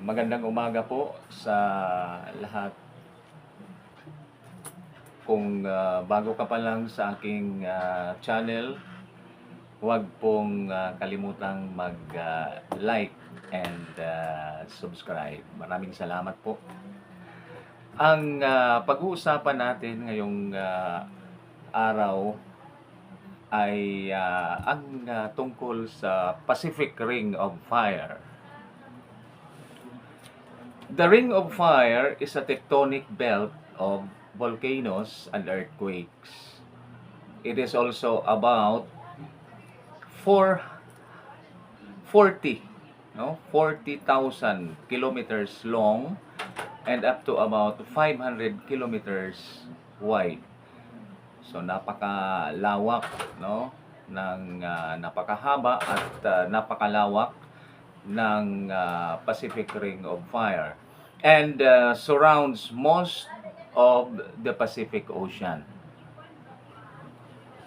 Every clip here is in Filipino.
Magandang umaga po sa lahat. Kung ah, bago ka pa lang sa aking ah, channel, huwag pong ah, kalimutang mag-like and ah, subscribe. Maraming salamat po. Ang ah, pag-uusapan natin ngayong ah, araw ay ah, ang ah, tungkol sa Pacific Ring of Fire. The Ring of Fire is a tectonic belt of volcanoes and earthquakes. It is also about 4 40 no 40,000 kilometers long and up to about 500 kilometers wide. So napakalawak no ng ah, napakahaba at ah, napakalawak ng ah, Pacific Ring of Fire and ah, surrounds most of the Pacific Ocean.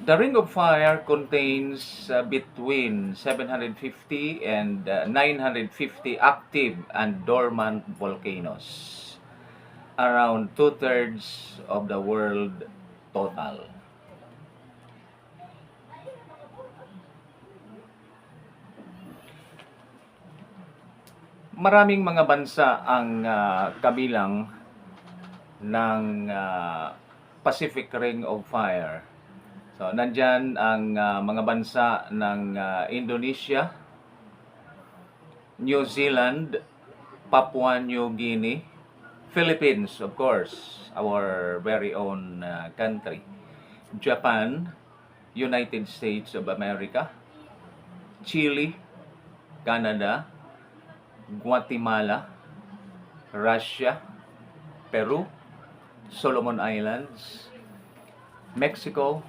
The Ring of Fire contains uh, between 750 and uh, 950 active and dormant volcanoes, around two-thirds of the world total. Maraming mga bansa ang ah, kabilang ng ah, Pacific Ring of Fire. So, nandyan ang ah, mga bansa ng ah, Indonesia, New Zealand, Papua New Guinea, Philippines, of course, our very own ah, country, Japan, United States of America, Chile, Canada, Guatemala, Russia, Peru, Solomon Islands, Mexico,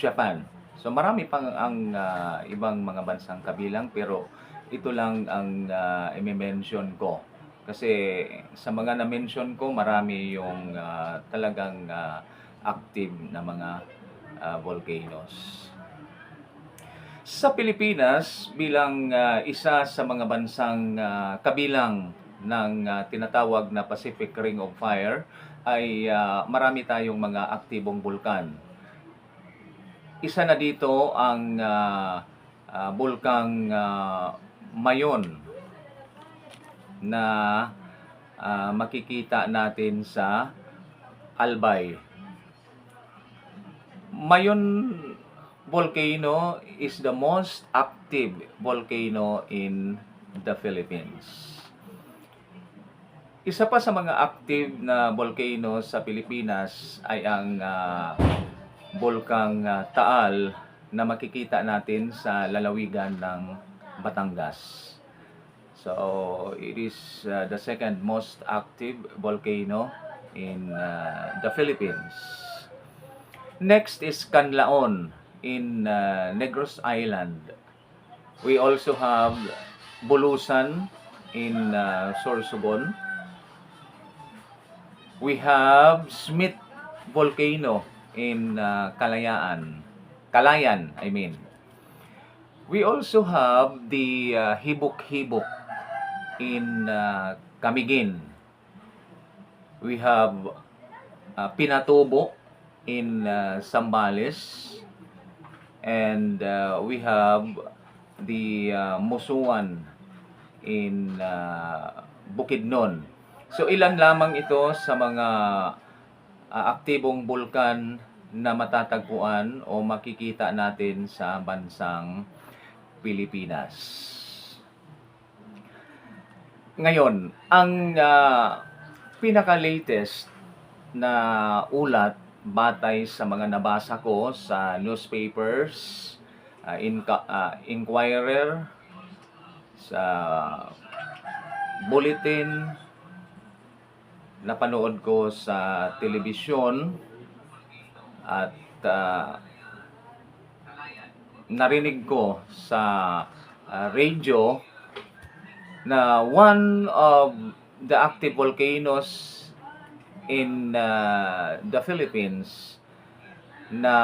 Japan. So marami pang ang ah, ibang mga bansang kabilang pero ito lang ang uh, i-mention ko. Kasi sa mga na-mention ko, marami yung ah, talagang ah, active na mga ah, volcanoes. Sa Pilipinas, bilang ah, isa sa mga bansang ah, kabilang ng ah, tinatawag na Pacific Ring of Fire, ay ah, marami tayong mga aktibong bulkan. Isa na dito ang ah, ah, bulkang ah, Mayon na ah, makikita natin sa Albay. Mayon volcano is the most active volcano in the Philippines. Isa pa sa mga active na volcano sa Pilipinas ay ang ah, bulkang ah, Taal na makikita natin sa lalawigan ng Batangas. So, it is ah, the second most active volcano in ah, the Philippines. Next is Canlaon in uh, Negros Island. We also have Bulusan in uh, Sorsogon. We have Smith Volcano in uh, Kalayaan. Kalayan, I mean. We also have the uh, Hibok-Hibok in uh, Camiguin. We have uh, Pinatubo in uh, Sambales and uh, we have the uh, Musuan in uh, Bukidnon. So ilan lamang ito sa mga uh, aktibong bulkan na matatagpuan o makikita natin sa bansang Pilipinas. Ngayon, ang uh, pinaka-latest na ulat batay sa mga nabasa ko sa newspapers, uh, Inca- uh, Inquirer, sa bulletin, napanood ko sa telebisyon, at uh, narinig ko sa uh, radio na one of the active volcanoes in uh, the Philippines na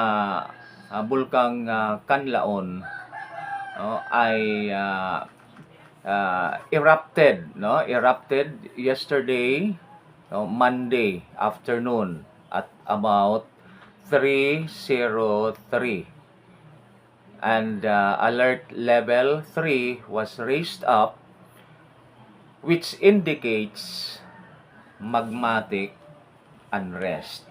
uh, bulkang uh, Canlaon no, ay uh, uh, erupted, no? Erupted yesterday, no? Monday afternoon at about 303. And uh, alert level 3 was raised up which indicates magmatic unrest.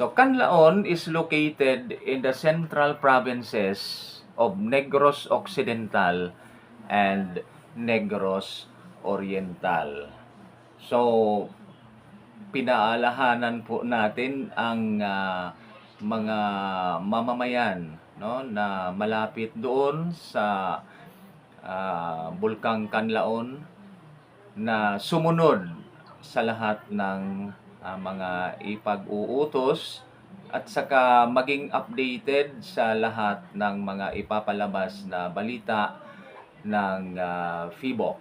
So Canlaon is located in the central provinces of Negros Occidental and Negros Oriental. So pinaalahanan po natin ang ah, mga mamamayan no na malapit doon sa ah, Bulkang Canlaon na sumunod sa lahat ng ah, mga ipag-uutos at saka maging updated sa lahat ng mga ipapalabas na balita ng ah, Feebox.